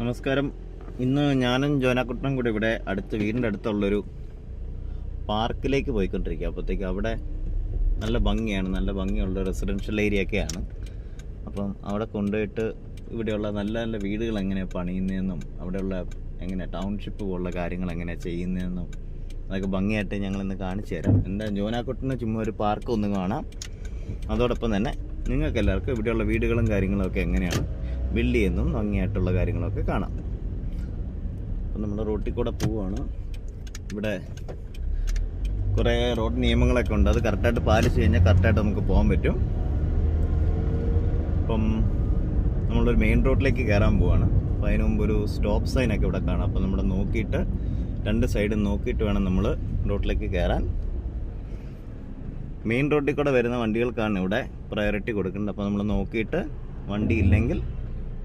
നമസ്കാരം. ഇന്ന് ഞാനും ജോനാക്കുട്ടനും കൂടി ഇവിടെ അടുത്ത് വീടിന്റെ അടുത്തുള്ളൊരു പാർക്കിലേക്ക് പോയിക്കൊണ്ടിരിക്കുക അപ്പോഴത്തേക്ക് അവിടെ നല്ല ഭംഗിയാണ്. നല്ല ഭംഗിയുള്ള റെസിഡൻഷ്യൽ ഏരിയ ഒക്കെയാണ്. അപ്പം അവിടെ കൊണ്ടുപോയിട്ട് ഇവിടെയുള്ള നല്ല നല്ല വീടുകൾ എങ്ങനെയാണ് പണിയുന്നതെന്നും അവിടെയുള്ള എങ്ങനെ ടൗൺഷിപ്പ് പോലുള്ള കാര്യങ്ങൾ എങ്ങനെയാണ് ചെയ്യുന്നതെന്നും അതൊക്കെ ഭംഗിയായിട്ട് ഞങ്ങളിന്ന് കാണിച്ചു തരാം. എന്താ ജോനാക്കുട്ടന് ചുമ്മാ ഒരു പാർക്ക് ഒന്ന് കാണാം. അതോടൊപ്പം തന്നെ നിങ്ങൾക്ക് എല്ലാവർക്കും ഇവിടെയുള്ള വീടുകളും കാര്യങ്ങളും ഒക്കെ എങ്ങനെയാണ്? ബിൽഡ് ചെയ്യുന്നതും ഭംഗിയായിട്ടുള്ള കാര്യങ്ങളൊക്കെ കാണാം. അപ്പം നമ്മൾ റോട്ടിൽ കൂടെ പോവുകയാണ് ഇവിടെ കുറേ റോഡ് നിയമങ്ങളൊക്കെ ഉണ്ട്. അത് കറക്റ്റായിട്ട് പാലിച്ച് കഴിഞ്ഞാൽ കറക്റ്റായിട്ട് നമുക്ക് പോകാൻ പറ്റും. അപ്പം നമ്മളൊരു മെയിൻ റോഡിലേക്ക് കയറാൻ പോവാണ്. അപ്പോൾ അതിന് മുമ്പ് ഒരു സ്റ്റോപ്പ് സൈനൊക്കെ ഇവിടെ കാണാം. അപ്പോൾ നമ്മൾ നോക്കിയിട്ട് രണ്ട് സൈഡും നോക്കിയിട്ട് വേണം നമ്മൾ റോഡിലേക്ക് കയറാൻ. മെയിൻ റോഡിൽ കൂടെ വരുന്ന വണ്ടികൾക്കാണ് ഇവിടെ പ്രയോറിറ്റി കൊടുക്കേണ്ടത്. അപ്പോൾ നമ്മൾ നോക്കിയിട്ട് വണ്ടി ഇല്ലെങ്കിൽ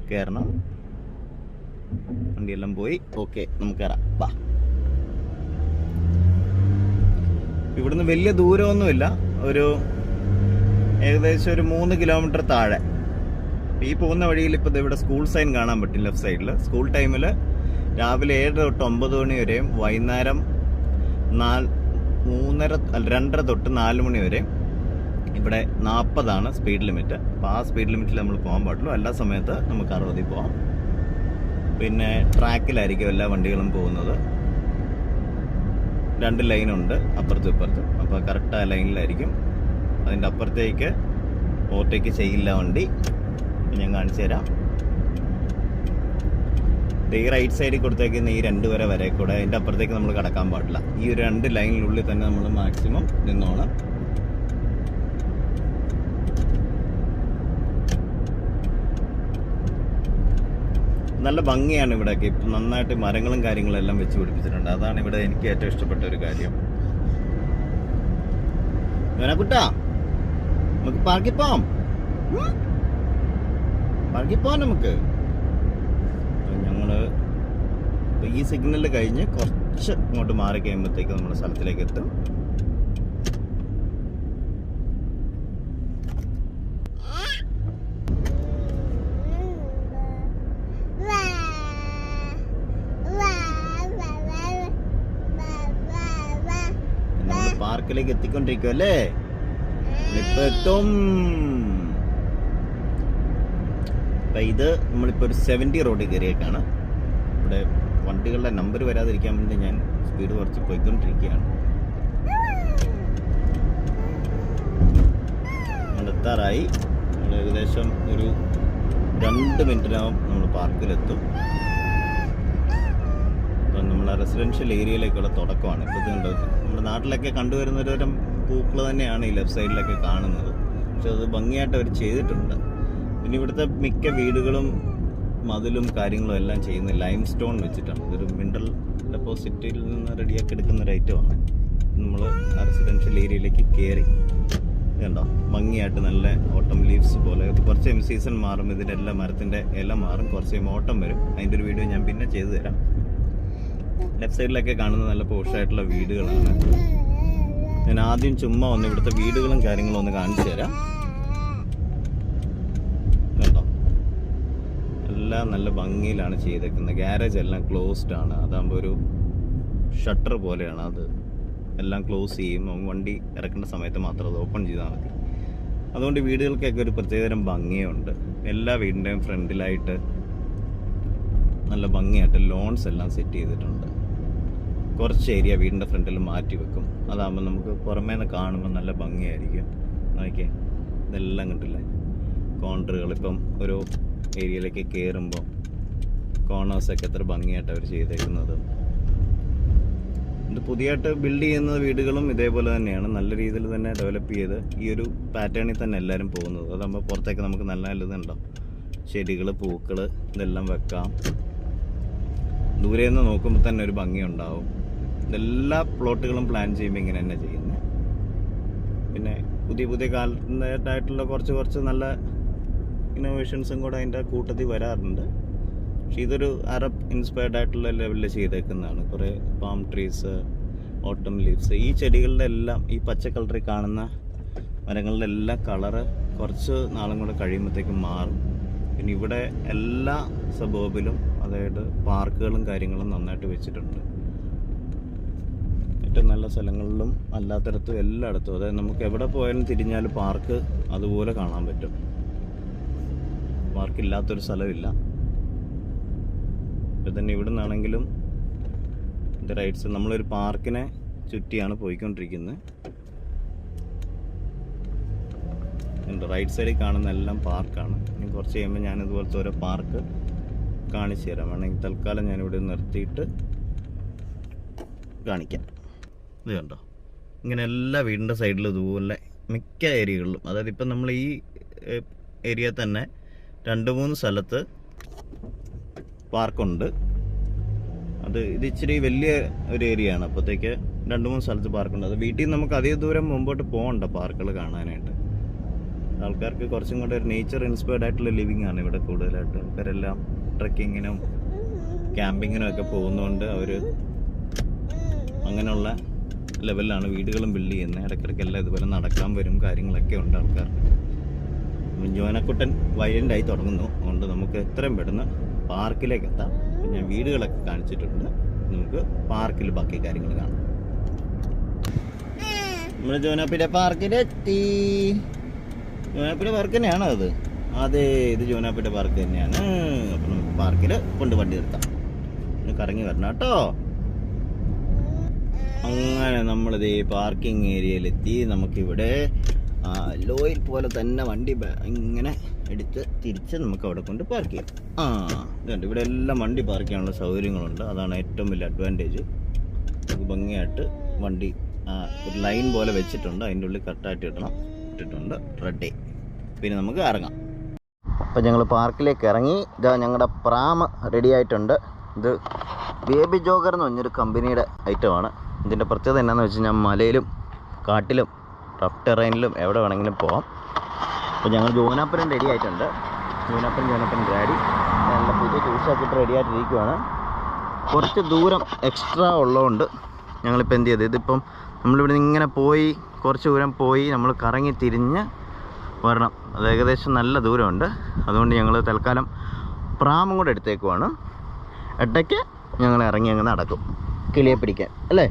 കയറണം വണ്ടിയെല്ലാം പോയി. ഓക്കെ നമുക്ക് കയറാം വാ. ഇവിടുന്ന് വലിയ ദൂരമൊന്നുമില്ല. ഒരു ഏകദേശം ഒരു മൂന്ന് കിലോമീറ്റർ താഴെ. ഈ പോകുന്ന വഴിയിൽ ഇപ്പോൾ ഇവിടെ സ്കൂൾ സൈൻ കാണാൻ പറ്റും ലെഫ്റ്റ് സൈഡിൽ. സ്കൂൾ ടൈമിൽ രാവിലെ ഏഴ് തൊട്ട് ഒമ്പത് മണി വരെയും വൈകുന്നേരം നാല് മൂന്നര രണ്ടര തൊട്ട് നാല് മണി വരെ ഇവിടെ നാൽപ്പതാണ് സ്പീഡ് ലിമിറ്റ് അപ്പോൾ ആ സ്പീഡ് ലിമിറ്റിൽ നമ്മൾ പോകാൻ പാടുള്ളൂ. എല്ലാ സമയത്ത് നമുക്ക് അറുപതിൽ പോകാം പിന്നെ ട്രാക്കിലായിരിക്കും എല്ലാ വണ്ടികളും പോകുന്നത്. രണ്ട് ലൈനുണ്ട് അപ്പുറത്തും ഇപ്പുറത്തും. അപ്പോൾ കറക്റ്റ് ആ ലൈനിലായിരിക്കും അതിന്റെ അപ്പുറത്തേക്ക് ഓവർടേക്ക് ചെയ്യില്ല വണ്ടി. ഞാൻ കാണിച്ചു തരാം. ഈ റൈറ്റ് സൈഡിൽ കൊടുത്തേക്കുന്ന ഈ രണ്ട് വരെ വരെ കൂടെ അതിന്റെ അപ്പുറത്തേക്ക് നമ്മൾ കടക്കാൻ പാടില്ല. ഈ ഒരു രണ്ട് ലൈനിനുള്ളിൽ തന്നെ നമ്മൾ മാക്സിമം നിന്നോണം. നല്ല ഭംഗിയാണ് ഇവിടെയൊക്കെ ഇപ്പം നന്നായിട്ട് മരങ്ങളും കാര്യങ്ങളും എല്ലാം വെച്ച് പിടിപ്പിച്ചിട്ടുണ്ട്. അതാണ് ഇവിടെ എനിക്ക് ഏറ്റവും ഇഷ്ടപ്പെട്ട ഒരു കാര്യം. കുട്ടാ നമുക്ക് പാർക്കിൽ പോവാം? പാർക്കിൽ പോവാം നമുക്ക്. ഞങ്ങൾ ഈ സിഗ്നൽ കഴിഞ്ഞ് കുറച്ച് ഇങ്ങോട്ട് മാറി കഴിയുമ്പോഴത്തേക്ക് നമ്മുടെ സ്ഥലത്തിലേക്ക് എത്തും. നമ്മൾ എത്തിക്കൊണ്ടിരിക്കുവല്ലേ? എത്തിക്കൊണ്ടിരിക്കുമല്ലേ ഇപ്പൊ എത്തും ഇത് നമ്മളിപ്പോ ഒരു സെവന്റി റോഡിൽ കയറിയേക്കാണ്. ഇവിടെ വണ്ടികളുടെ നമ്പർ വരാതിരിക്കാൻ വേണ്ടി ഞാൻ സ്പീഡ് കുറച്ച് പോയിക്കൊണ്ടിരിക്കുകയാണ്. എത്താറായി. നമ്മൾ ഏകദേശം ഒരു രണ്ട് മിനിറ്റിനകം നമ്മൾ പാർക്കിലെത്തും. അപ്പം നമ്മളെ റെസിഡൻഷ്യൽ ഏരിയയിലേക്കുള്ള തുടക്കമാണ്. ഇപ്പോഴത്തെ നമ്മുടെ നാട്ടിലൊക്കെ കണ്ടുവരുന്ന ഒരു തരം പൂക്കൾ തന്നെയാണ് ഈ ലെഫ്റ്റ് സൈഡിലൊക്കെ കാണുന്നത്. പക്ഷെ അത് ഭംഗിയായിട്ട് അവർ ചെയ്തിട്ടുണ്ട്. പിന്നെ ഇവിടുത്തെ മിക്ക വീടുകളും മതിലും കാര്യങ്ങളും എല്ലാം ചെയ്യുന്ന ലൈം സ്റ്റോൺ വെച്ചിട്ടാണ്. ഇതൊരു മിനറൽ ഡെപ്പോസിറ്റിൽ നിന്ന് റെഡിയാക്കി എടുക്കുന്ന ഒരു ഐറ്റമാണ് നമ്മൾ റെസിഡൻഷ്യൽ ഏരിയയിലേക്ക് കയറി കണ്ടോ? ഭംഗിയായിട്ട് നല്ല ഓട്ടം ലീവ്സ് പോലെ. കുറച്ച് സീസൺ മാറും ഇതിന്റെ എല്ലാ മരത്തിന്റെ ഇല മാറും കുറച്ച് ഓട്ടം വരും. അതിന്റെ ഒരു വീഡിയോ ഞാൻ പിന്നെ ചെയ്തു തരാം. ലെഫ്റ്റ് സൈഡിലൊക്കെ കാണുന്ന നല്ല പോഷായിട്ടുള്ള വീടുകളാണ്. ഞാൻ ആദ്യം ചുമ്മാ ഒന്ന് ഇവിടുത്തെ വീടുകളും കാര്യങ്ങളും ഒന്ന് കാണിച്ചു തരാം. കണ്ടോ? എല്ലാം നല്ല ഭംഗിയിലാണ് ചെയ്തേക്കുന്നത്. ഗ്യാരേജ് എല്ലാം ക്ലോസ്ഡ് ആണ്. അതാകുമ്പോൾ ഒരു ഷട്ടർ പോലെയാണ് അത്. എല്ലാം ക്ലോസ് ചെയ്യും. വണ്ടി ഇറക്കേണ്ട സമയത്ത് മാത്രം അത് ഓപ്പൺ ചെയ്താൽ മതി. അതുകൊണ്ട് വീടുകൾക്കൊക്കെ ഒരു പ്രത്യേകതരം ഭംഗിയുണ്ട്. എല്ലാ വീടിന്റെയും ഫ്രണ്ടിലായിട്ട് നല്ല ഭംഗിയായിട്ട് ലോൺസ് എല്ലാം സെറ്റ് ചെയ്തിട്ടുണ്ട്. കുറച്ച് ഏരിയ വീടിന്റെ ഫ്രണ്ടിൽ മാറ്റി വെക്കും. അതാകുമ്പോൾ നമുക്ക് പുറമേ നിന്ന് കാണുമ്പോൾ നല്ല ഭംഗിയായിരിക്കും. നോക്കിയേ ഇതെല്ലാം കണ്ടില്ലേ? കോണ്ടറുകൾ ഇപ്പം ഒരു ഏരിയയിലേക്ക് കയറുമ്പോൾ കോണേഴ്സൊക്കെ എത്ര ഭംഗിയായിട്ട് അവർ ചെയ്തേക്കുന്നത്. ഇത് പുതിയതായിട്ട് ബിൽഡ് ചെയ്യുന്ന വീടുകളും ഇതേപോലെ തന്നെയാണ്. നല്ല രീതിയിൽ തന്നെ ഡെവലപ്പ് ചെയ്ത് ഈ ഒരു പാറ്റേണിൽ തന്നെ എല്ലാവരും പോകുന്നത്. അതാകുമ്പോൾ പുറത്തേക്ക് നമുക്ക് നല്ല നല്ലതുണ്ടാവും ചെടികൾ പൂക്കൾ ഇതെല്ലാം വെക്കാം. ദൂരെ നിന്ന് നോക്കുമ്പോൾ തന്നെ ഒരു ഭംഗി ഇതെല്ലാ പ്ലോട്ടുകളും പ്ലാൻ ചെയ്യുമ്പോൾ ഇങ്ങനെ തന്നെ ചെയ്യുന്നത് പിന്നെ പുതിയ പുതിയ കാലത്തായിട്ടുള്ള കുറച്ച് കുറച്ച് നല്ല ഇന്നോവേഷൻസും കൂടെ അതിന്റെ കൂട്ടത്തിൽ വരാറുണ്ട്. പക്ഷെ ഇതൊരു അറബ് ഇൻസ്പയർഡ് ആയിട്ടുള്ള ലെവലിൽ ചെയ്തേക്കുന്നതാണ്. കുറേ പാം ട്രീസ് ഓട്ടം ലീവ്സ് ഈ ചെടികളുടെ എല്ലാം ഈ പച്ച കളറിൽ കാണുന്ന മരങ്ങളുടെ എല്ലാം കളറ് കുറച്ച് നാളും കൂടെ കഴിയുമ്പോഴത്തേക്കും മാറും. പിന്നെ ഇവിടെ എല്ലാ സബോബിലും അതായത് പാർക്കുകളും കാര്യങ്ങളും നന്നായിട്ട് വെച്ചിട്ടുണ്ട്. ഏറ്റവും നല്ല സ്ഥലങ്ങളിലും അല്ലാത്തടത്തും എല്ലായിടത്തും. അതായത് നമുക്ക് എവിടെ പോയാലും തിരിഞ്ഞാൽ പാർക്ക് അതുപോലെ കാണാൻ പറ്റും. പാർക്കില്ലാത്തൊരു സ്ഥലമില്ല. ഇപ്പം തന്നെ ഇവിടെ നിന്നാണെങ്കിലും ഇത് റൈറ്റ്സ് നമ്മളൊരു പാർക്കിനെ ചുറ്റിയാണ് പോയിക്കൊണ്ടിരിക്കുന്നത്. റൈറ്റ് സൈഡിൽ കാണുന്ന എല്ലാം പാർക്കാണ് ഇനി കുറച്ച് കഴിയുമ്പോൾ ഞാൻ ഇതുപോലത്തെ ഓരോ പാർക്ക് കാണിച്ചു തരാം വേണമെങ്കിൽ തൽക്കാലം ഞാനിവിടെ നിർത്തിയിട്ട് കാണിക്കാം. ഇത് കണ്ടോ? ഇങ്ങനെ എല്ലാ വീടിന്റെ സൈഡിലും ഇതുപോലെ മിക്ക ഏരിയകളിലും അതായത് ഇപ്പം നമ്മൾ ഈ ഏരിയ തന്നെ രണ്ട് മൂന്ന് സ്ഥലത്ത് പാർക്കുണ്ട്. അത് ഇത് ഇച്ചിരി വലിയ ഒരു ഏരിയ ആണ് അപ്പോഴത്തേക്ക് രണ്ട് മൂന്ന് സ്ഥലത്ത് പാർക്കുണ്ട്. അത് വീട്ടിൽ നിന്ന് നമുക്ക് അധിക ദൂരം മുമ്പോട്ട് പോകണ്ട പാർക്കുകൾ കാണാനായിട്ട്. ആൾക്കാർക്ക് കുറച്ചും കൂടെ ഒരു നേച്ചർ ഇൻസ്പയർഡ് ആയിട്ടുള്ള ലിവിങ് ആണ് ഇവിടെ കൂടുതലായിട്ട്. ആൾക്കാരെല്ലാം ട്രക്കിങ്ങിനും ക്യാമ്പിങ്ങിനും ഒക്കെ പോകുന്നതുകൊണ്ട് അവർ അങ്ങനെയുള്ള ലെവലിലാണ് വീടുകളും ബിൽഡ് ചെയ്യുന്നത് ഇടയ്ക്കിടയ്ക്കെല്ലാം ഇതുപോലെ നടക്കാൻ വരും കാര്യങ്ങളൊക്കെ ഉണ്ട് ആൾക്കാർക്ക്. ജോനക്കുട്ടൻ വയലന്റ് ആയി തുടങ്ങുന്നു. അതുകൊണ്ട് നമുക്ക് എത്രയും പെട്ടെന്ന് പാർക്കിലേക്ക് എത്താം. പിന്നെ വീടുകളൊക്കെ കാണിച്ചിട്ടുണ്ട്. നമുക്ക് പാർക്കിൽ ബാക്കി കാര്യങ്ങൾ കാണാം. നമ്മുടെ ജോനാപ്പിന്റെ പാർക്കിലെത്തി. ജോനാപ്പിന്റെ പാർക്ക് തന്നെയാണോ അത്? അതെ ഇത് ജോനാപ്പിന്റെ പാർക്ക് തന്നെയാണ്. അപ്പം നമുക്ക് പാർക്കിൽ കൊണ്ട് വണ്ടി നിർത്താം. കറങ്ങി വരണം കേട്ടോ. അങ്ങനെ നമ്മളിത് പാർക്കിംഗ് ഏരിയയിലെത്തി നമുക്കിവിടെ ലോയിൽ പോലെ തന്നെ വണ്ടി ഇങ്ങനെ എടുത്ത് തിരിച്ച് നമുക്ക് അവിടെ കൊണ്ട് പാർക്ക് ചെയ്യാം. ആ ഇതുണ്ട്. ഇവിടെ എല്ലാം വണ്ടി പാർക്ക് ചെയ്യാനുള്ള സൗകര്യങ്ങളുണ്ട്. അതാണ് ഏറ്റവും വലിയ അഡ്വാന്റേജ് നമുക്ക് ഭംഗിയായിട്ട് വണ്ടി ഒരു ലൈൻ പോലെ വെച്ചിട്ടുണ്ട്. അതിന്റെ ഉള്ളിൽ കട്ടായിട്ട് ഇടണം. ഇട്ടിട്ടുണ്ട്. റെഡി പിന്നെ നമുക്ക് ഇറങ്ങാം. അപ്പം ഞങ്ങൾ പാർക്കിലേക്ക് ഇറങ്ങി. ഇതാ ഞങ്ങളുടെ പ്രാമ് റെഡി ആയിട്ടുണ്ട്. ഇത് ബേബി ജോഗർ എന്ന് പറഞ്ഞൊരു കമ്പനിയുടെ ഐറ്റമാണ് ഇതിന്റെ പ്രത്യേകത എന്നാന്ന് വെച്ച് കഴിഞ്ഞാൽ മലയിലും കാട്ടിലും റഫ് ടെറൈനിലും എവിടെ വേണമെങ്കിലും പോവാം. അപ്പോൾ ഞങ്ങൾ ജോനാപ്പനും റെഡി ആയിട്ടുണ്ട്. ജോനാപ്പൻ ജോനാപ്പൻ ഗ്രാഡി നല്ല പുതിയ ടൂഷാക്കിയിട്ട് റെഡി ആയിട്ടിരിക്കുവാണ്. കുറച്ച് ദൂരം എക്സ്ട്രാ ഉള്ളതുകൊണ്ട് ഞങ്ങളിപ്പോൾ എന്ത് ചെയ്ത്? ഇതിപ്പം നമ്മളിവിടെ ഇങ്ങനെ പോയി കുറച്ച് ദൂരം പോയി നമ്മൾ കറങ്ങി തിരിഞ്ഞ് വരണം. അത് ഏകദേശം നല്ല ദൂരമുണ്ട്. അതുകൊണ്ട് ഞങ്ങൾ തൽക്കാലം പ്രാമും കൂടെ എടുത്തേക്കുവാണ്. ഇടയ്ക്ക് ഞങ്ങൾ ഇറങ്ങി അങ്ങ് നടക്കും. കിളിയെ പിടിക്കാൻ അല്ലേ?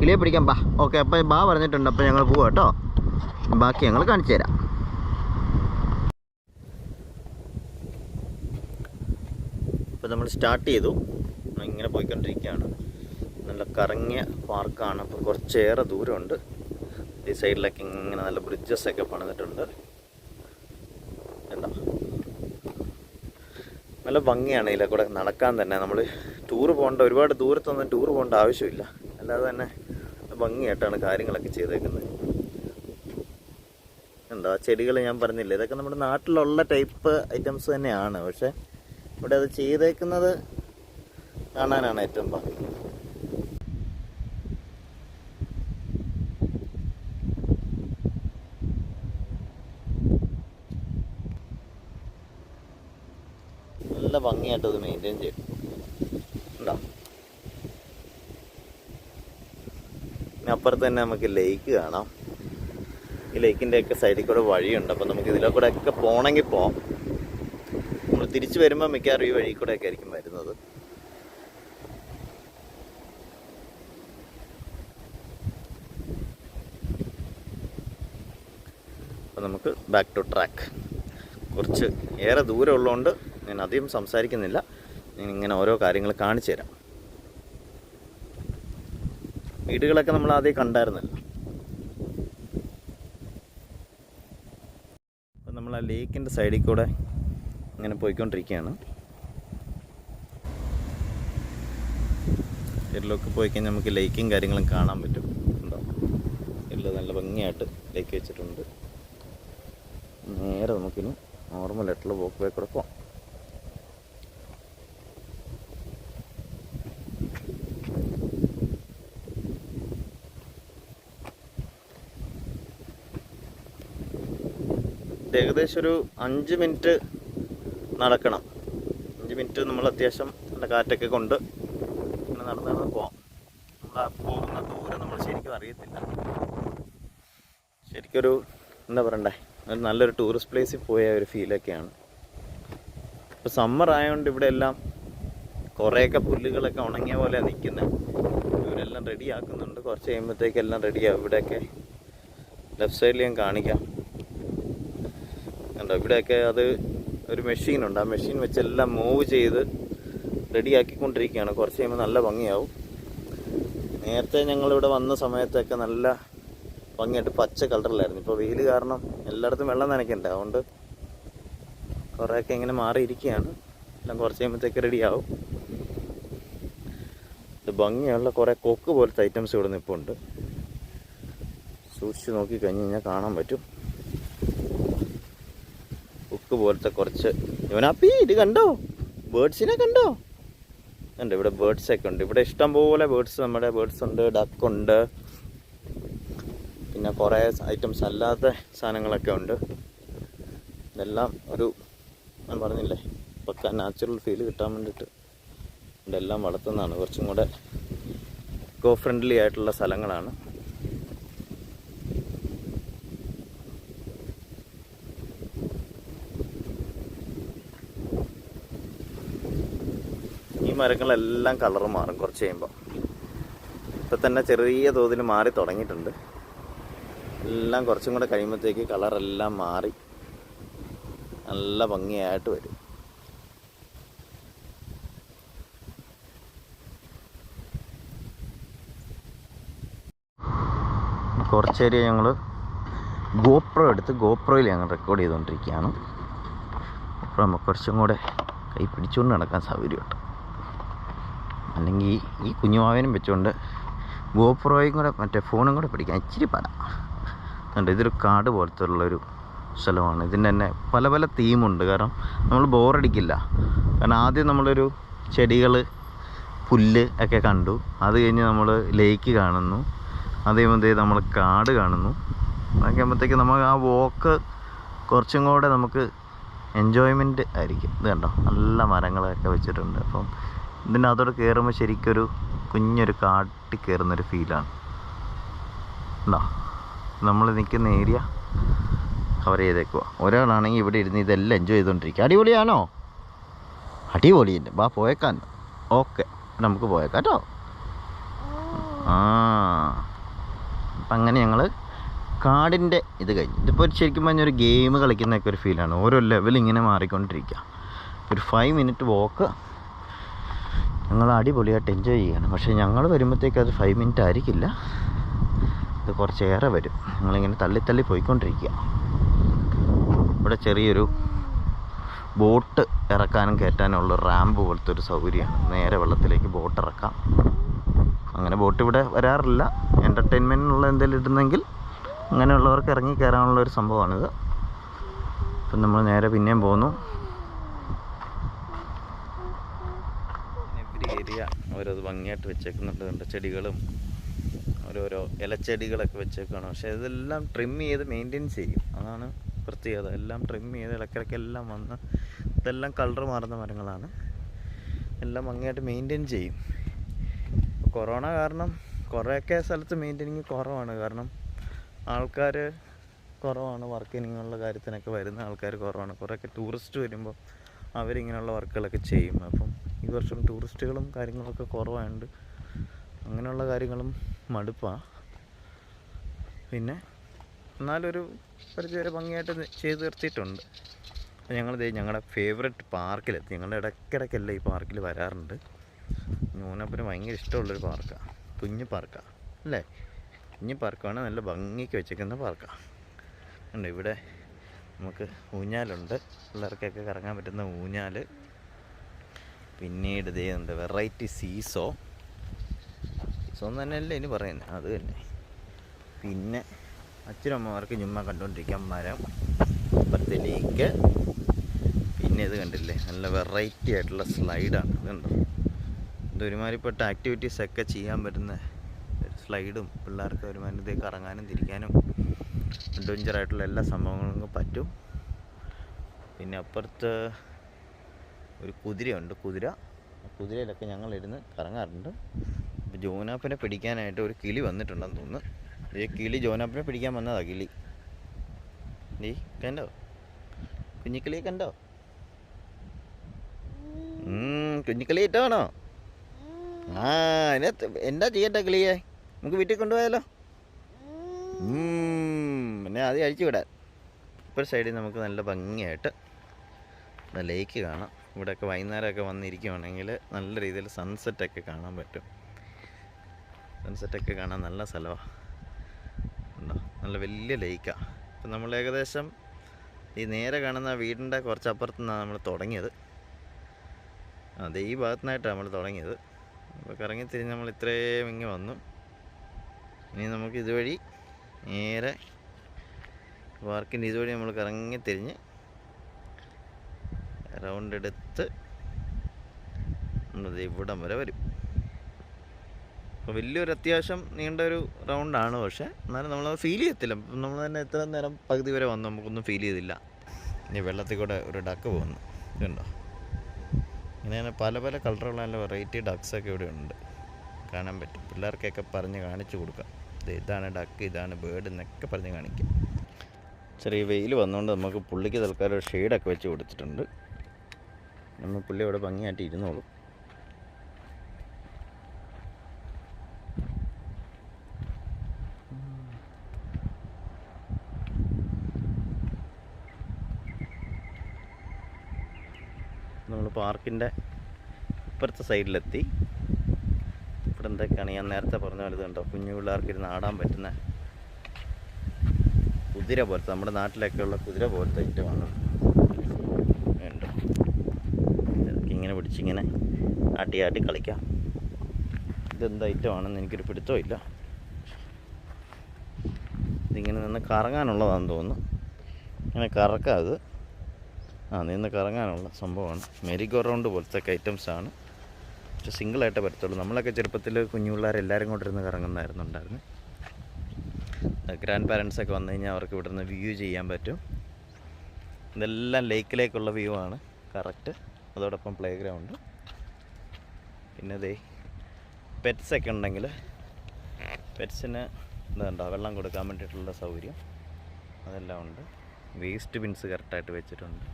കിളിയെ പിടിക്കാൻ ബാ. ഓക്കെ അപ്പൊ ബാ പറഞ്ഞിട്ടുണ്ട്. അപ്പൊ ഞങ്ങൾ പോവാം കേട്ടോ. ബാക്കി ഞങ്ങൾ കാണിച്ചു തരാം. ഇപ്പൊ നമ്മൾ സ്റ്റാർട്ട് ചെയ്തു. ഇങ്ങനെ പോയിക്കൊണ്ടിരിക്കുകയാണ്. നല്ല കറങ്ങിയ പാർക്കാണ്. അപ്പം കുറച്ചേറെ ദൂരമുണ്ട്. ഈ സൈഡിലൊക്കെ ഇങ്ങനെ നല്ല ബ്രിഡ്ജസ് ഒക്കെ പണിതിട്ടുണ്ട്. എന്താ നല്ല ഭംഗിയാണ് ഇതിലെ കൂടെ നടക്കാൻ തന്നെ. നമ്മൾ ടൂർ പോകേണ്ട ഒരുപാട് ദൂരത്തൊന്നും ടൂർ പോകേണ്ട ആവശ്യമില്ല. അല്ലാതെ തന്നെ ഭംഗിയായിട്ടാണ് കാര്യങ്ങളൊക്കെ ചെയ്തേക്കുന്നത്. എന്താ ചെടികൾ ഞാൻ പറഞ്ഞില്ല ഇതൊക്കെ നമ്മുടെ നാട്ടിലുള്ള ടൈപ്പ് ഐറ്റംസ് തന്നെയാണ്. പക്ഷെ ഇവിടെ അത് ചെയ്തേക്കുന്നത് കാണാനാണ് ഏറ്റവും ഭംഗി. നല്ല ഭംഗിയായിട്ട് അത് മെയിന്റെയിൻ ചെയ്യും ഉണ്ടോ പിന്നെ അപ്പുറത്ത് തന്നെ നമുക്ക് ലേക്ക് കാണാം. ഈ ലേക്കിന്റെ ഒക്കെ സൈഡിൽ കൂടെ വഴിയുണ്ട്. അപ്പം നമുക്ക് ഇതിലെ കൂടെ ഒക്കെ പോകണമെങ്കിൽ പോവാം. നമ്മൾ തിരിച്ചു വരുമ്പോൾ മിക്കവാറും ഈ വഴി കൂടെ ഒക്കെ ആയിരിക്കും വരുന്നത്. അപ്പം നമുക്ക് ബാക്ക് ടു ട്രാക്ക് കുറച്ച് ഏറെ ദൂരം ഉള്ളതുകൊണ്ട് ഞാൻ അധികം സംസാരിക്കുന്നില്ല. ഇങ്ങനെ ഓരോ കാര്യങ്ങൾ കാണിച്ചു തരാം. വീടുകളൊക്കെ നമ്മൾ ആദ്യം കണ്ടായിരുന്നല്ലോ അപ്പം നമ്മൾ ആ ലേക്കിന്റെ സൈഡിൽ കൂടെ ഇങ്ങനെ പോയിക്കൊണ്ടിരിക്കുകയാണ്. ഇതിലൊക്കെ പോയി കഴിഞ്ഞാൽ നമുക്ക് ലേക്കും കാര്യങ്ങളും കാണാൻ പറ്റും. ഉണ്ടോ? എല്ലാം നല്ല ഭംഗിയായിട്ട് ലേക്ക് വെച്ചിട്ടുണ്ട്. നേരെ നമുക്കിനി നോർമലായിട്ടുള്ള വോക്ക് വേ പോവാം. ഏകദേശം ഒരു അഞ്ച് മിനിറ്റ് നടക്കണം. അഞ്ച് മിനിറ്റ് നമ്മൾ അത്യാവശ്യം നല്ല കാറ്റൊക്കെ കൊണ്ട് ഇങ്ങനെ നടന്ന് നടന്ന് പോവാം. നമ്മൾ പോകുന്ന ദൂരം നമ്മൾ ശരിക്കും അറിയത്തില്ല. ശരിക്കൊരു എന്താ പറയണ്ടേ? ഒരു നല്ലൊരു ടൂറിസ്റ്റ് പ്ലേസിൽ പോയ ഒരു ഫീലൊക്കെയാണ് ഇപ്പോൾ സമ്മർ ആയതുകൊണ്ട് ഇവിടെ എല്ലാം കുറേയൊക്കെ പുല്ലുകളൊക്കെ ഉണങ്ങിയ പോലെ നിൽക്കുന്നത് ഇവരെല്ലാം റെഡി ആക്കുന്നുണ്ട്. കുറച്ച് കഴിയുമ്പോഴത്തേക്കെല്ലാം റെഡിയാവും ഇവിടെയൊക്കെ ലെഫ്റ്റ് സൈഡിൽ ഞാൻ കാണിക്കാം. കണ്ടോ ഇവിടെയൊക്കെ അത് ഒരു മെഷീൻ ഉണ്ട്. ആ മെഷീൻ വെച്ച് എല്ലാം മൂവ് ചെയ്ത് റെഡിയാക്കിക്കൊണ്ടിരിക്കുകയാണ്. കുറച്ച് കഴിയുമ്പോൾ നല്ല ഭംഗിയാവും. നേരത്തെ ഞങ്ങളിവിടെ വന്ന സമയത്തൊക്കെ നല്ല ഭംഗിയായിട്ട് പച്ച കളറിലായിരുന്നു. ഇപ്പോൾ വെയിൽ കാരണം എല്ലായിടത്തും വെള്ളം നനയ്ക്കണ്ട? അതുകൊണ്ട് കുറേയൊക്കെ ഇങ്ങനെ മാറിയിരിക്കുകയാണ്. എല്ലാം കുറച്ച് കഴിയുമ്പോഴത്തേക്ക് റെഡിയാവും. ഇത് ഭംഗിയുള്ള കുറേ കൊക്ക് പോലത്തെ ഐറ്റംസ് ഇവിടെ നിൽപ്പുണ്ട് സൂക്ഷിച്ച് നോക്കി കഴിഞ്ഞ് കഴിഞ്ഞാൽ കാണാൻ പറ്റും. കൊക്ക് പോലത്തെ കുറച്ച്. ഇവനാപ്പി ഇത് കണ്ടോ? ബേഡ്സിനെ കണ്ടോ? ഉണ്ട് ഇവിടെ ബേഡ്സ് ഒക്കെ ഉണ്ട്. ഇവിടെ ഇഷ്ടം പോലെ ബേഡ്സ് നമ്മുടെ ബേഡ്സ് ഉണ്ട് ഡക്ക് ഉണ്ട്. പിന്നെ കുറേ ഐറ്റംസ് അല്ലാത്ത സാധനങ്ങളൊക്കെ ഉണ്ട്. ഇതെല്ലാം ഒരു ഞാൻ പറഞ്ഞില്ലേ പക്ക നാച്ചുറൽ ഫീൽ കിട്ടാൻ വേണ്ടിയിട്ട് ഇതെല്ലാം വളർത്തുന്നതാണ്. കുറച്ചും കൂടെ ഇക്കോ ഫ്രണ്ട്ലി ആയിട്ടുള്ള സ്ഥലങ്ങളാണ്. മരങ്ങളെല്ലാം കളർ മാറും കുറച്ച് കഴിയുമ്പോൾ ഇപ്പം തന്നെ ചെറിയ തോതിൽ മാറി തുടങ്ങിയിട്ടുണ്ട്. എല്ലാം കുറച്ചും കൂടെ കഴിയുമ്പോഴത്തേക്ക് കളറെല്ലാം മാറി നല്ല ഭംഗിയായിട്ട് വരും. കുറച്ചേരിയ ഞങ്ങൾ ഗോപ്രോ എടുത്ത് ഗോപ്രോയിൽ ഞങ്ങൾ റെക്കോർഡ് ചെയ്തുകൊണ്ടിരിക്കുകയാണ് അപ്പോൾ നമുക്ക് കുറച്ചും കൂടെ കൈ പിടിച്ചുകൊണ്ട് നടക്കാൻ സൗകര്യമുണ്ട് അല്ലെങ്കിൽ ഈ കുഞ്ഞുമാവനും വെച്ചുകൊണ്ട് ഗോപ്രോയും കൂടെ മറ്റേ ഫോണും കൂടെ പിടിക്കാൻ ഇച്ചിരി പാടാം. കണ്ട് ഇതൊരു കാട് പോലത്തെ ഉള്ളൊരു സ്ഥലമാണ്. ഇതിന്റെ തന്നെ പല പല തീമുണ്ട്. കാരണം നമ്മൾ ബോറടിക്കില്ല കാരണം ആദ്യം നമ്മളൊരു ചെടികൾ പുല്ല് ഒക്കെ കണ്ടു. അത് കഴിഞ്ഞ് നമ്മൾ ലേക്ക് കാണുന്നു. അതേ നമ്മൾ കാട് കാണുന്നു. അതൊക്കെ ആകുമ്പോഴത്തേക്ക് നമുക്ക് ആ വോക്ക് കുറച്ചും കൂടെ നമുക്ക് എൻജോയ്മെന്റ് ആയിരിക്കും. ഇത് കണ്ടോ? നല്ല മരങ്ങളൊക്കെ വെച്ചിട്ടുണ്ട്. അപ്പം ഇതിന്റെ അതോടെ കയറുമ്പോൾ ശരിക്കൊരു കുഞ്ഞൊരു കാട്ടി കയറുന്നൊരു ഫീലാണ്. ഉണ്ടോ നമ്മൾ നിൽക്കുന്ന ഏരിയ കവർ ചെയ്തേക്കുക ഒരാളാണെങ്കിൽ ഇവിടെ ഇരുന്ന് ഇതെല്ലാം എൻജോയ് ചെയ്തുകൊണ്ടിരിക്കുക അടിപൊളിയാണോ? അടിപൊളിയുണ്ട് ബാ പോയേക്കാൻ. ഓക്കെ നമുക്ക് പോയേക്കാം കേട്ടോ. ആ അപ്പം അങ്ങനെ ഞങ്ങൾ കാടിന്റെ ഇത് കഴിഞ്ഞു. ഇതിപ്പോൾ ശരിക്കും പറഞ്ഞാൽ ഒരു ഗെയിം കളിക്കുന്നൊക്കെ ഒരു ഫീലാണ് ഓരോ ലെവൽ ഇങ്ങനെ മാറിക്കൊണ്ടിരിക്കുക ഒരു ഫൈവ് മിനിറ്റ് വോക്ക് ഞങ്ങൾ അടിപൊളിയായിട്ട് എൻജോയ് ചെയ്യുകയാണ് പക്ഷേ ഞങ്ങൾ വരുമ്പോഴത്തേക്ക് അത് ഫൈവ് മിനിറ്റ് ആയിരിക്കില്ല. ഇത് കുറച്ചേറെ വരും. ഞങ്ങളിങ്ങനെ തള്ളി തള്ളി പോയിക്കൊണ്ടിരിക്കുക ഇവിടെ ചെറിയൊരു ബോട്ട് ഇറക്കാനും കയറ്റാനുള്ള റാമ്പ് പോലത്തെ ഒരു സൗകര്യമാണ് നേരെ വെള്ളത്തിലേക്ക് ബോട്ട് ഇറക്കാം. അങ്ങനെ ബോട്ട് ഇവിടെ വരാറില്ല. എന്റർടൈൻമെന്റിനുള്ള എന്തെങ്കിലും ഇടുന്നെങ്കിൽ അങ്ങനെയുള്ളവർക്ക് ഇറങ്ങി കയറാനുള്ള ഒരു സംഭവമാണിത്. അപ്പം നമ്മൾ നേരെ പിന്നെയും പോന്നു. എവരി ഏരിയ അവരത് ഭംഗിയായിട്ട് വെച്ചേക്കുന്നുണ്ട്. കണ്ട ചെടികളും ഓരോരോ ഇലച്ചെടികളൊക്കെ വെച്ചേക്കാണ് പക്ഷെ ഇതെല്ലാം ട്രിം ചെയ്ത് മെയിന്റെയിൻ ചെയ്യും. അതാണ് പ്രത്യേകത. എല്ലാം ട്രിം ചെയ്ത് ഇടയ്ക്കിടയ്ക്ക് എല്ലാം വന്ന് ഇതെല്ലാം കളർ മാറുന്ന മരങ്ങളാണ്. എല്ലാം ഭംഗിയായിട്ട് മെയിന്റെയിൻ ചെയ്യും. കൊറോണ കാരണം കുറേയൊക്കെ സ്ഥലത്ത് മെയിന്റെയിനിങ് കുറവാണ്. കാരണം ആൾക്കാർ കുറവാണ് വർക്കിനുള്ള കാര്യത്തിനൊക്കെ വരുന്ന ആൾക്കാർ കുറവാണ്. കുറേയൊക്കെ ടൂറിസ്റ്റ് വരുമ്പോൾ അവരിങ്ങനെയുള്ള വർക്കുകളൊക്കെ ചെയ്യും. അപ്പം ഈ വർഷം ടൂറിസ്റ്റുകളും കാര്യങ്ങളൊക്കെ കുറവായതുകൊണ്ട് അങ്ങനെയുള്ള കാര്യങ്ങളും മടുപ്പാണ് പിന്നെ എന്നാലൊരു പരിചയം ഭംഗിയായിട്ട് ചെയ്തു നിർത്തിയിട്ടുണ്ട്. അപ്പോൾ ഞങ്ങൾ ഞങ്ങളുടെ ഫേവററ്റ് പാർക്കിലെത്തി. ഞങ്ങളുടെ ഇടയ്ക്കിടയ്ക്കല്ല ഈ പാർക്കിൽ വരാറുണ്ട്. ന്യൂനപ്പന് ഭയങ്കര ഇഷ്ടമുള്ളൊരു പാർക്കാണ് കുഞ്ഞു പാർക്കാണ് അല്ലേ? കുഞ്ഞു പാർക്കാണ് നല്ല ഭംഗിക്ക് വെച്ചേക്കുന്ന പാർക്കാണ് ഉണ്ട് ഇവിടെ നമുക്ക് ഊഞ്ഞാലുണ്ട്. പിള്ളേർക്കൊക്കെ കറങ്ങാൻ പറ്റുന്ന ഊഞ്ഞാൽ പിന്നീട് ഇതേ ഉണ്ട് വെറൈറ്റി സീസോ സീസോ എന്ന് തന്നെയല്ലേ ഇനി പറയുന്നത് അത് തന്നെ. പിന്നെ അച്ഛനമ്മമാർക്ക് ചുമ്മാ കണ്ടുകൊണ്ടിരിക്കാൻ മരം അപ്പുറത്തേക്ക് പിന്നെ ഇത് കണ്ടില്ലേ? നല്ല വെറൈറ്റി ആയിട്ടുള്ള സ്ലൈഡാണ് ഇതുണ്ടോ എന്താ ഒരുമാതിരിപ്പെട്ട ആക്ടിവിറ്റീസ് ഒക്കെ ചെയ്യാൻ പറ്റുന്ന സ്ലൈഡും പിള്ളേർക്ക് ഒരുമാതിരി കറങ്ങാനും തിരിക്കാനും അഡ്വഞ്ചറായിട്ടുള്ള എല്ലാ സംഭവങ്ങളും പറ്റും. പിന്നെ അപ്പുറത്ത് ഒരു കുതിരയുണ്ട്. കുതിര. കുതിരയിലൊക്കെ ഞങ്ങളിരുന്ന് കറങ്ങാറുണ്ട്. അപ്പോൾ ജോനാപ്പിനെ പിടിക്കാനായിട്ട് ഒരു കിളി വന്നിട്ടുണ്ടെന്ന് തോന്നുന്നു. ഈ കിളി ജോനാപ്പിനെ പിടിക്കാൻ വന്നതാ കിളി. നീ കണ്ടോ? കുഞ്ഞിക്കിളിയെ കണ്ടോ? കുഞ്ഞിക്കിളി ഇട്ടാണോ ആ അതിനകത്ത് എന്താ ചെയ്യട്ടെ കിളിയെ? നമുക്ക് വീട്ടിൽ കൊണ്ടുപോയാലോ? പിന്നെ ആദ്യം അഴിച്ചു വിടാൻ. ഇപ്പോൾ സൈഡിൽ നമുക്ക് നല്ല ഭംഗിയായിട്ട് ലേക്ക് കാണാം. ഇവിടെയൊക്കെ വൈകുന്നേരമൊക്കെ വന്നിരിക്കുവാണെങ്കിൽ നല്ല രീതിയിൽ സൺസെറ്റൊക്കെ കാണാൻ പറ്റും. സൺസെറ്റൊക്കെ കാണാൻ നല്ല സ്ഥലമാണ് ഉണ്ടോ? നല്ല വലിയ ലേക്കാണ് ഇപ്പം നമ്മൾ ഏകദേശം ഈ നേരെ കാണുന്ന വീടിന്റെ കുറച്ച് അപ്പുറത്തു നിന്നാണ് നമ്മൾ തുടങ്ങിയത്. അതെ ഈ ഭാഗത്തുനിന്നായിട്ടാണ് നമ്മൾ തുടങ്ങിയത്. അപ്പോൾ കറങ്ങി തിരിഞ്ഞ് നമ്മൾ ഇത്രയും ഇങ്ങ് വന്നു. ഇനി നമുക്ക് ഇതുവഴി നേരെ പാർക്കിന്റെ ഇതുവഴി നമ്മൾ കറങ്ങി തിരിഞ്ഞ് റൗണ്ട് എടുത്ത് നമ്മളത് ഇവിടം വരെ വരും. അപ്പോൾ വലിയൊരു അത്യാവശ്യം നീണ്ട ഒരു റൗണ്ടാണ് പക്ഷേ എന്നാലും നമ്മളത് ഫീൽ ചെയ്യത്തില്ല. നമ്മൾ തന്നെ എത്ര നേരം പകുതി വരെ വന്നു നമുക്കൊന്നും ഫീൽ ചെയ്തില്ല. ഇനി വെള്ളത്തിൽ കൂടെ ഒരു ഡക്ക് പോകുന്നു. ഇതുണ്ടോ? ഇങ്ങനെ പല പല കളറുള്ള നല്ല വെറൈറ്റി ഡക്സൊക്കെ ഇവിടെ ഉണ്ട്. കാണാൻ പറ്റും. പിള്ളേർക്കൊക്കെ പറഞ്ഞ് കാണിച്ചു കൊടുക്കാം. ഇതാണ് ഡക്ക് ഇതാണ് ബേർഡ് എന്നൊക്കെ പറഞ്ഞ് കാണിക്കാം. ചെറിയ വെയിൽ വന്നുകൊണ്ട് നമുക്ക് പുള്ളിക്ക് തൽക്കാലം ഷെയ്ഡൊക്കെ വെച്ച് കൊടുത്തിട്ടുണ്ട്. നമ്മൾ പുള്ളി അവിടെ ഭംഗിയായിട്ട് ഇരുന്നോളും. നമ്മൾ പാർക്കിന്റെ ഇപ്പുറത്തെ സൈഡിലെത്തി. ഇവിടെ എന്തൊക്കെയാണ്? ഞാൻ നേരത്തെ പറഞ്ഞ പോലെ കുഞ്ഞു പിള്ളേർക്ക് ഇരുന്ന് ആടാൻ പറ്റുന്ന കുതിര പോലത്തെ നമ്മുടെ നാട്ടിലൊക്കെയുള്ള കുതിര പോലത്തെ ഐറ്റമാണ് ഉണ്ട് ഇതൊക്കെ ഇങ്ങനെ പിടിച്ചിങ്ങനെ ആട്ടി ആട്ടി കളിക്കാം. ഇതെന്ത് ഐറ്റമാണെന്ന് എനിക്കൊരു പിടുത്തമില്ല ഇതിങ്ങനെ നിന്ന് കറങ്ങാനുള്ളതാണെന്ന് തോന്നുന്നു. ഇങ്ങനെ കറക്കാം അത്. ആ നിന്ന് കറങ്ങാനുള്ള സംഭവമാണ്. മെരി ഗോ റൗണ്ട് പോലത്തെ ഐറ്റംസ് ആണ്. പക്ഷെ സിംഗിളായിട്ടേ പറ്റത്തുള്ളൂ. നമ്മളൊക്കെ ചെറുപ്പത്തിൽ കുഞ്ഞു പിള്ളേരെല്ലാവരും കൊണ്ടിരുന്ന് കറങ്ങുന്നതായിരുന്നു ഉണ്ടായിരുന്നു. ഗ്രാൻഡ് പാരൻസ് ഒക്കെ വന്നു കഴിഞ്ഞാൽ അവർക്ക് ഇവിടെ നിന്ന് വ്യൂ ചെയ്യാൻ പറ്റും. ഇതെല്ലാം ലേക്കിലേക്കുള്ള വ്യൂ ആണ്. കറക്റ്റ് അതോടൊപ്പം പ്ലേ ഗ്രൗണ്ട് പിന്നെ ദേ പെറ്റ്സൊക്കെ ഉണ്ടെങ്കിൽ പെറ്റ്സിന് ഇതുണ്ടോ വെള്ളം കൊടുക്കാൻ വേണ്ടിയിട്ടുള്ള സൗകര്യം. അതെല്ലാം ഉണ്ട്. വേസ്റ്റ് ബിൻസ് കറക്റ്റായിട്ട് വെച്ചിട്ടുണ്ട്.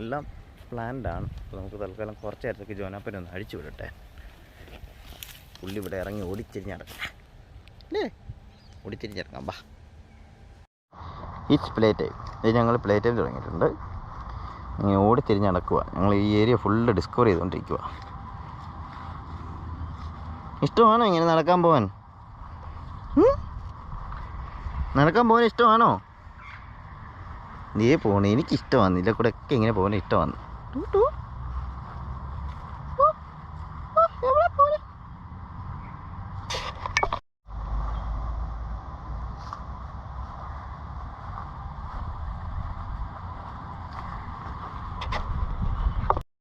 എല്ലാം പ്ലാൻഡാണ് അപ്പോൾ നമുക്ക് തൽക്കാലം കുറച്ച് നേരത്തേക്ക് ജോനാപ്പനെ ഒന്ന് അഴിച്ചു വിടട്ടെ. പുള്ളി ഇവിടെ ഇറങ്ങി ഓടിച്ചിരിഞ്ഞിറങ്ങാം. അല്ലേ? ഓടിച്ചിരിഞ്ഞിറങ്ങാം. ബാ ഇറ്റ്സ് പ്ലേ ടൈം ഇത് ഞങ്ങൾ പ്ലേ ടൈം തുടങ്ങിയിട്ടുണ്ട്. ഓടിത്തിരിഞ്ഞ് നടക്കുക ഞങ്ങൾ ഈ ഏരിയ ഫുള്ള് ഡിസ്കവർ ചെയ്തുകൊണ്ടിരിക്കുക ഇഷ്ടമാണോ ഇങ്ങനെ നടക്കാൻ പോവാൻ? നടക്കാൻ പോകാൻ ഇഷ്ടമാണോ? നീ പോണേ എനിക്ക് ഇഷ്ടമാണ് ഇതിലെ കൂടെ ഒക്കെ ഇങ്ങനെ പോകാൻ ഇഷ്ടമാണ് ടു ടു. ഓ, ഓ, എവിടെ പോണ്?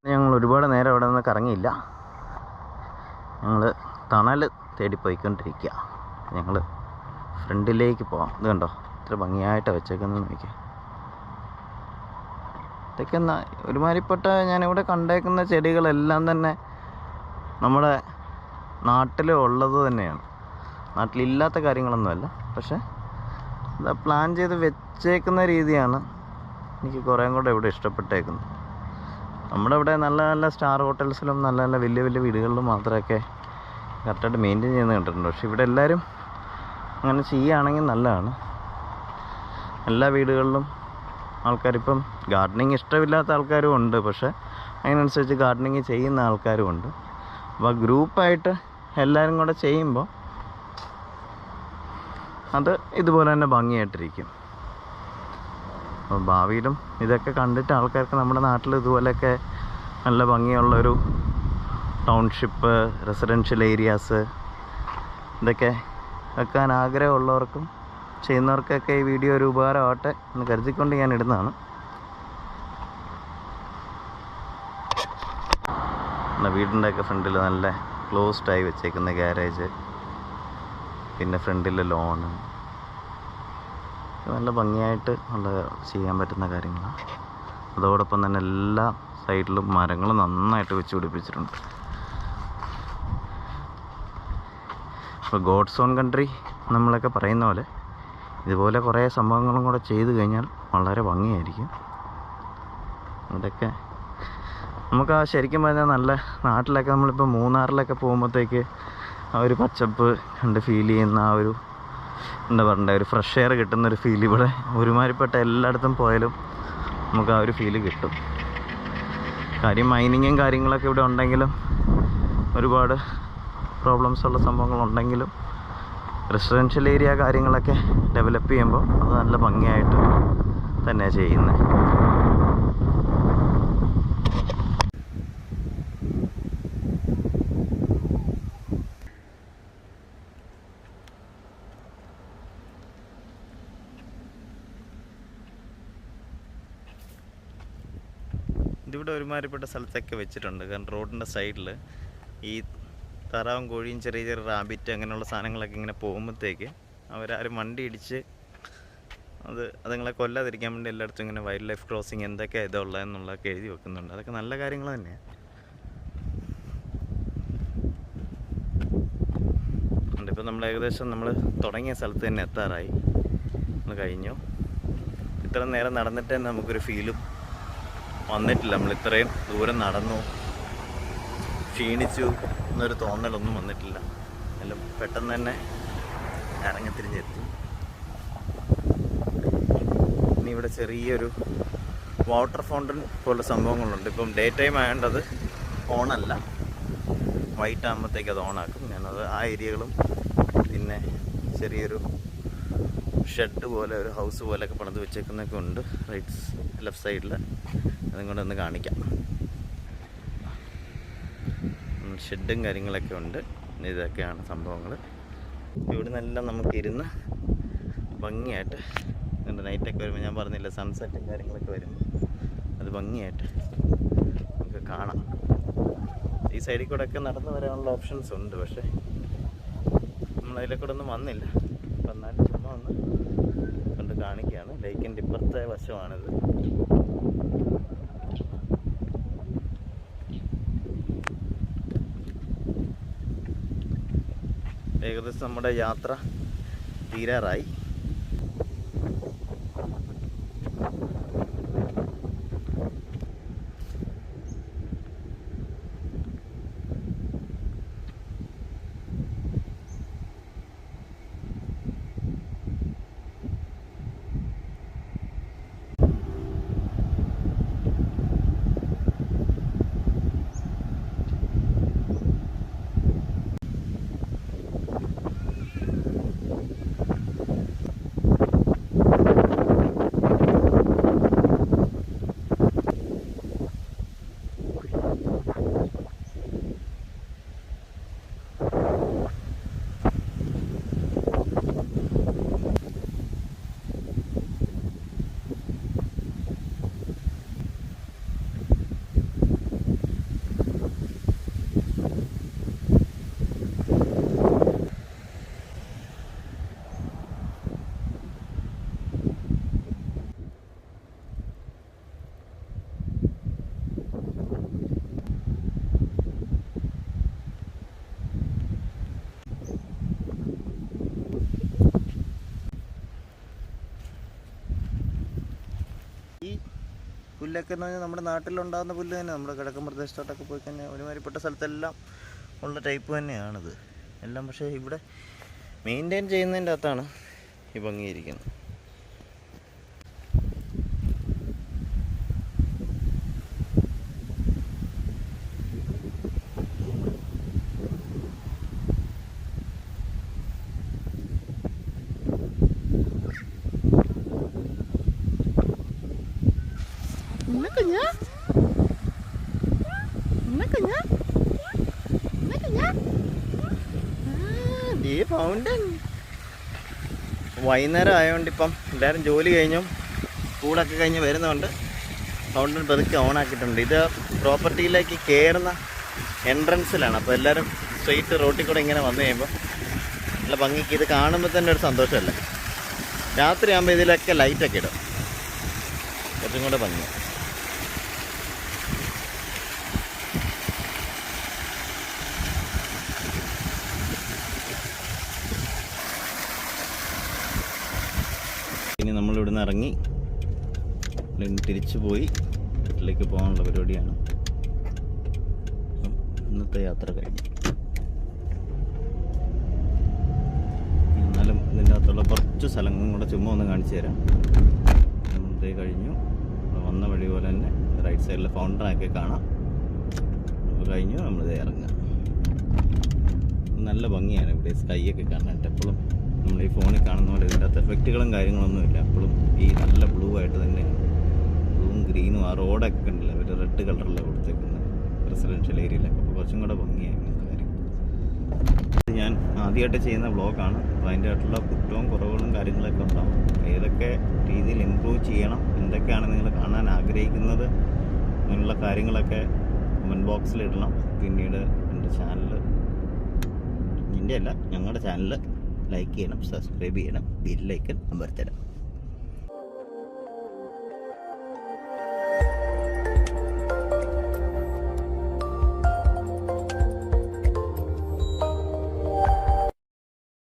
ഞങ്ങൾ ഒരുപാട് നേരം അവിടെ നിന്ന് കറങ്ങിയില്ല ഞങ്ങൾ തണൽ തേടി പോയിക്കൊണ്ടിരിക്കുക ഞങ്ങൾ ഫ്രണ്ടിലേക്ക് പോവാം. ഇത് കണ്ടോ? ഇത്ര ഭംഗിയായിട്ട് വെച്ചേക്കുന്നത് നോക്കിയാൽ ഇതൊക്കെ എന്നാ ഒരുമാതിരിപ്പെട്ട ഞാനിവിടെ കണ്ടേക്കുന്ന ചെടികളെല്ലാം തന്നെ നമ്മുടെ നാട്ടിൽ ഉള്ളത് തന്നെയാണ്. നാട്ടിലില്ലാത്ത കാര്യങ്ങളൊന്നുമല്ല. പക്ഷേ ഇത് പ്ലാൻ ചെയ്ത് വെച്ചേക്കുന്ന രീതിയാണ് എനിക്ക് കുറേ കൂടെ ഇവിടെ ഇഷ്ടപ്പെട്ടേക്കുന്നത്. നമ്മുടെ ഇവിടെ നല്ല നല്ല സ്റ്റാർ ഹോട്ടൽസിലും നല്ല നല്ല വലിയ വലിയ വീടുകളിലും മാത്രമൊക്കെ കറക്റ്റായിട്ട് മെയിന്റെയിൻ ചെയ്യുന്നത് കണ്ടിട്ടുണ്ട്. പക്ഷെ ഇവിടെ എല്ലാവരും അങ്ങനെ ചെയ്യുകയാണെങ്കിൽ നല്ലതാണ്. എല്ലാ വീടുകളിലും ആൾക്കാരിപ്പം ഗാർഡനിങ് ഇഷ്ടമില്ലാത്ത ആൾക്കാരും ഉണ്ട്. പക്ഷേ അതിനനുസരിച്ച് ഗാർഡനിങ് ചെയ്യുന്ന ആൾക്കാരും ഉണ്ട്. അപ്പോൾ ഗ്രൂപ്പായിട്ട് എല്ലാവരും കൂടെ ചെയ്യുമ്പോൾ അത് ഇതുപോലെ തന്നെ ഭംഗിയായിട്ടിരിക്കും. അപ്പോൾ ഭാവിയിലും ഇതൊക്കെ കണ്ടിട്ട് ആൾക്കാർക്ക് നമ്മുടെ നാട്ടിൽ ഇതുപോലെയൊക്കെ നല്ല ഭംഗിയുള്ളൊരു ടൗൺഷിപ്പ് റെസിഡൻഷ്യൽ ഏരിയാസ് ഇതൊക്കെ വെക്കാൻ ആഗ്രഹമുള്ളവർക്കും ചെയ്യുന്നവർക്കൊക്കെ ഈ വീഡിയോ ഒരു ഉപകാരമാവട്ടെ എന്ന് കരുതിക്കൊണ്ട് ഞാൻ ഇടുന്നതാണ്. വീടിന്റെയൊക്കെ ഫ്രണ്ടിൽ നല്ല ക്ലോസ്ഡായി വെച്ചേക്കുന്ന ഗ്യാരേജ് പിന്നെ ഫ്രണ്ടിൽ ലോണ്. നല്ല ഭംഗിയായിട്ട് നല്ല ചെയ്യാൻ പറ്റുന്ന കാര്യങ്ങളാണ്. അതോടൊപ്പം തന്നെ എല്ലാ സൈഡിലും മരങ്ങൾ നന്നായിട്ട് വെച്ച് പിടിപ്പിച്ചിട്ടുണ്ട്. ഇപ്പോൾ ഗോഡ്സ് ഓൺ കൺട്രി നമ്മളൊക്കെ പറയുന്ന പോലെ ഇതുപോലെ കുറേ സംഭവങ്ങളും കൂടെ ചെയ്തു കഴിഞ്ഞാൽ വളരെ ഭംഗിയായിരിക്കും. അതൊക്കെ നമുക്ക് ആ ശരിക്കും പറഞ്ഞാൽ നല്ല നാട്ടിലൊക്കെ നമ്മളിപ്പോൾ മൂന്നാറിലൊക്കെ പോകുമ്പോഴത്തേക്ക് ആ ഒരു പച്ചപ്പ് കണ്ട് ഫീൽ ചെയ്യുന്ന ആ ഒരു എന്താ പറയണ്ടേ ഒരു ഫ്രഷ് എയർ കിട്ടുന്ന ഒരു ഫീൽ ഇവിടെ ഒരുമാതിരിപ്പെട്ട എല്ലായിടത്തും പോയാലും നമുക്ക് ആ ഒരു ഫീൽ കിട്ടും. കാര്യം മൈനിങ്ങും കാര്യങ്ങളൊക്കെ ഇവിടെ ഉണ്ടെങ്കിലും ഒരുപാട് പ്രോബ്ലംസ് ഉള്ള സംഭവങ്ങളുണ്ടെങ്കിലും റെസിഡൻഷ്യൽ ഏരിയ കാര്യങ്ങളൊക്കെ ഡെവലപ്പ് ചെയ്യുമ്പോൾ അത് നല്ല ഭംഗിയായിട്ട് തന്നെ ചെയ്യുന്നത് ഇതിവിടെ ഒരുമാതിരിപ്പെട്ട സ്ഥലത്തൊക്കെ വെച്ചിട്ടുണ്ട്. കാരണം റോഡിന്റെ സൈഡിൽ ഈ താറാവും കോഴിയും ചെറിയ ചെറിയ റാബിറ്റ് അങ്ങനെയുള്ള സാധനങ്ങളൊക്കെ ഇങ്ങനെ പോകുമ്പോഴത്തേക്ക് അവരാരും വണ്ടി ഇടിച്ച് അത് അതുങ്ങളെ കൊല്ലാതിരിക്കാൻ വേണ്ടി എല്ലായിടത്തും ഇങ്ങനെ വൈൽഡ് ലൈഫ് ക്രോസിങ് എന്തൊക്കെയാണ് ഇതുള്ളതെന്നുള്ളതൊക്കെ എഴുതി വെക്കുന്നുണ്ട്. അതൊക്കെ നല്ല കാര്യങ്ങൾ തന്നെയാണ് ഇപ്പോൾ നമ്മൾ ഏകദേശം നമ്മൾ തുടങ്ങിയ സ്ഥലത്ത് തന്നെ എത്താറായി. നമ്മൾ കഴിഞ്ഞു. ഇത്ര നേരം നടന്നിട്ട് തന്നെ നമുക്കൊരു ഫീലും വന്നിട്ടില്ല. നമ്മൾ ഇത്രയും ദൂരം നടന്നു ക്ഷീണിച്ചു. എന്നൊരു തോന്നലൊന്നും വന്നിട്ടില്ല. എല്ലാം പെട്ടെന്ന് തന്നെ ഇറങ്ങിത്തിരിഞ്ഞെത്തി ഇനി ഇവിടെ ചെറിയൊരു വാട്ടർ ഫൗണ്ടൻ പോലെ സംഭവങ്ങളുണ്ട്. ഇപ്പം ഡേ ടൈം ആയേണ്ടത് ഓണല്ല. വൈറ്റ് ആകുമ്പോഴത്തേക്ക് അത് ഓണാക്കും. ഞാനത് ആ ഏരിയകളും പിന്നെ ചെറിയൊരു ഷെഡ് പോലെ ഒരു ഹൗസ് പോലെയൊക്കെ പണിത് വെച്ചേക്കുന്നൊക്കെ ഉണ്ട്. റൈറ്റ് ലെഫ്റ്റ് സൈഡിൽ അതും കൂടെ ഒന്ന് കാണിക്കാം. ഷെഡും കാര്യങ്ങളൊക്കെ ഉണ്ട്. ഇതൊക്കെയാണ് സംഭവങ്ങൾ ഇവിടെ നിന്നെല്ലാം നമുക്ക് ഇരുന്ന് ഭംഗിയായിട്ട് എന്റെ നൈറ്റൊക്കെ വരുമ്പോൾ ഞാൻ പറഞ്ഞില്ല സൺസെറ്റും കാര്യങ്ങളൊക്കെ വരുമ്പോൾ അത് ഭംഗിയായിട്ട് നമുക്ക് കാണാം. ഈ സൈഡിൽ കൂടെ ഒക്കെ നടന്നു വരാനുള്ള ഓപ്ഷൻസ് ഉണ്ട്. പക്ഷേ നമ്മൾ അതിലെ കൂടെ ഒന്നും വന്നില്ല. അപ്പം എന്നാലും ചുമ്മാ ഒന്ന് കൊണ്ട് കാണിക്കുകയാണ്. ലേക്കിന്റെ ഇപ്പുറത്തെ വശമാണിത്. ഏകദേശം നമ്മുടെ യാത്ര തീരാറായി ഈ പുല്ലൊക്കെ എന്ന് പറഞ്ഞാൽ നമ്മുടെ നാട്ടിലുണ്ടാകുന്ന പുല്ല് തന്നെ. നമ്മുടെ കിഴക്കൻ പ്രദേശത്തോട്ടൊക്കെ പോയി കഴിഞ്ഞാൽ ഒരുമാതിരിപ്പെട്ട സ്ഥലത്തെല്ലാം ഉള്ള ടൈപ്പ് തന്നെയാണിത്. എല്ലാം പക്ഷേ ഇവിടെ മെയിന്റെയിൻ ചെയ്യുന്നതിന്റെ അകത്താണ് ഈ ഭംഗിയിരിക്കുന്നത്. വൈകുന്നേരം ആയതുകൊണ്ട് ഇപ്പം എല്ലാവരും ജോലി കഴിഞ്ഞും സ്കൂളൊക്കെ കഴിഞ്ഞ് വരുന്നതുകൊണ്ട് ഫൗണ്ടൻ പതുക്കെ ഓണാക്കിയിട്ടുണ്ട് ഇത് പ്രോപ്പർട്ടിയിലേക്ക് കയറുന്ന എൻട്രൻസിലാണ്. അപ്പോൾ എല്ലാവരും സ്ട്രെയിറ്റ് റോട്ടിൽ കൂടെ ഇങ്ങനെ വന്നു കഴിയുമ്പോൾ നല്ല ഭംഗിക്ക് ഇത് കാണുമ്പോൾ തന്നെ ഒരു സന്തോഷമല്ലേ? രാത്രിയാകുമ്പോൾ ഇതിലൊക്കെ ലൈറ്റൊക്കെ ഇടും. കുറച്ചും കൂടെ ഭംഗി ഇനി നിന്ന് ഇറങ്ങി തിരിച്ചു പോയി. വീട്ടിലേക്ക് പോകാനുള്ള പരിപാടിയാണ്. ഇന്നത്തെ യാത്ര കഴിഞ്ഞു. എന്നാലും ഇതിന്റെ അകത്തുള്ള കുറച്ച് സ്ഥലങ്ങളും കൂടെ ചുമ്മാ ഒന്ന് കാണിച്ചു തരാം. ഇന്നത്തെ കഴിഞ്ഞു. വന്ന വഴി പോലെ തന്നെ റൈറ്റ് സൈഡിലെ ഫൗണ്ടനൊക്കെ കാണാം. കഴിഞ്ഞു നമ്മളിത് ഇറങ്ങുക നല്ല ഭംഗിയാണ് ഇവിടെ സ്കൈ ഒക്കെ കാണാനായിട്ട് എപ്പോഴും നമ്മൾ ഈ ഫോണിൽ കാണുന്ന പോലെ ഇതിന്റെ അകത്ത് എഫക്റ്റുകളും കാര്യങ്ങളൊന്നും ഇല്ല. എപ്പോഴും ഈ നല്ല ബ്ലൂ ആയിട്ട് തന്നെ ബ്ലൂവും ഗ്രീനും ആ റോഡൊക്കെ ഉണ്ടല്ലോ ഒരു റെഡ് കളറിലാണ് കൊടുത്തേക്കുന്നത് റെസിഡൻഷ്യൽ ഏരിയയിലൊക്കെ അപ്പോൾ കുറച്ചും കൂടെ ഭംഗിയായി ഞാൻ ആദ്യമായിട്ട് ചെയ്യുന്ന ബ്ലോഗാണ് അപ്പോൾ അതിന്റെ ആയിട്ടുള്ള കുറ്റവും കുറവുകളും കാര്യങ്ങളൊക്കെ ഉണ്ടാവും. ഏതൊക്കെ രീതിയിൽ ഇമ്പ്രൂവ് ചെയ്യണം? എന്തൊക്കെയാണ് നിങ്ങൾ കാണാൻ ആഗ്രഹിക്കുന്നത്? അങ്ങനെയുള്ള കാര്യങ്ങളൊക്കെ കമന്റ് ബോക്സിൽ ഇടണം. പിന്നീട് എന്റെ ചാനൽ എന്റെ അല്ല ഞങ്ങളുടെ ചാനൽ ലൈക്ക് ചെയ്യണം സബ്സ്ക്രൈബ് ചെയ്യണം ബില്ലൈക്കൻ അമർത്തണം.